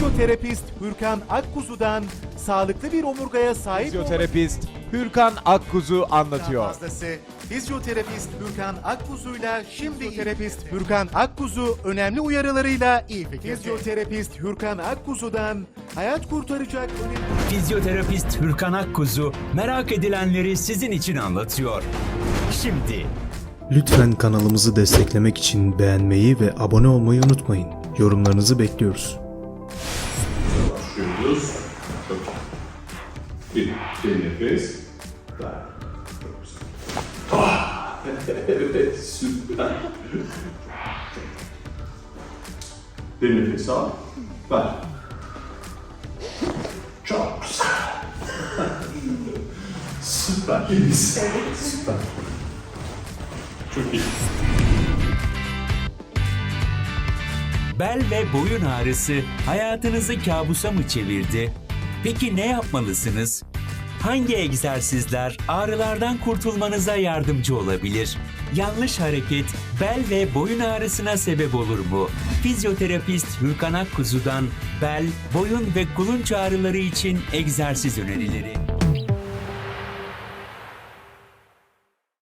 Fizyoterapist Hürkan Akkuzu'dan sağlıklı bir omurgaya sahip Fizyoterapist Hürkan Akkuzu anlatıyor. fazlası. Fizyoterapist Hürkan Akkuzu'yla şimdi Fizyoterapist Hürkan Akkuzu önemli uyarılarıyla iyi fikirde. Fizyoterapist Hürkan Akkuzu'dan hayat kurtaracak önemli Fizyoterapist Hürkan Akkuzu merak edilenleri sizin için anlatıyor. Şimdi Lütfen kanalımızı desteklemek için beğenmeyi ve abone olmayı unutmayın. Yorumlarınızı bekliyoruz. Close. In. In your face. Back. Ah Super. Bir nefes al. Ver. Çok güzel. Süper. Süper. Çok iyi. Bel ve boyun ağrısı hayatınızı kabusa mı çevirdi? Peki ne yapmalısınız? Hangi egzersizler ağrılardan kurtulmanıza yardımcı olabilir? Yanlış hareket bel ve boyun ağrısına sebep olur mu? Fizyoterapist Hürkan Akkuzu'dan bel, boyun ve kulunç ağrıları için egzersiz önerileri.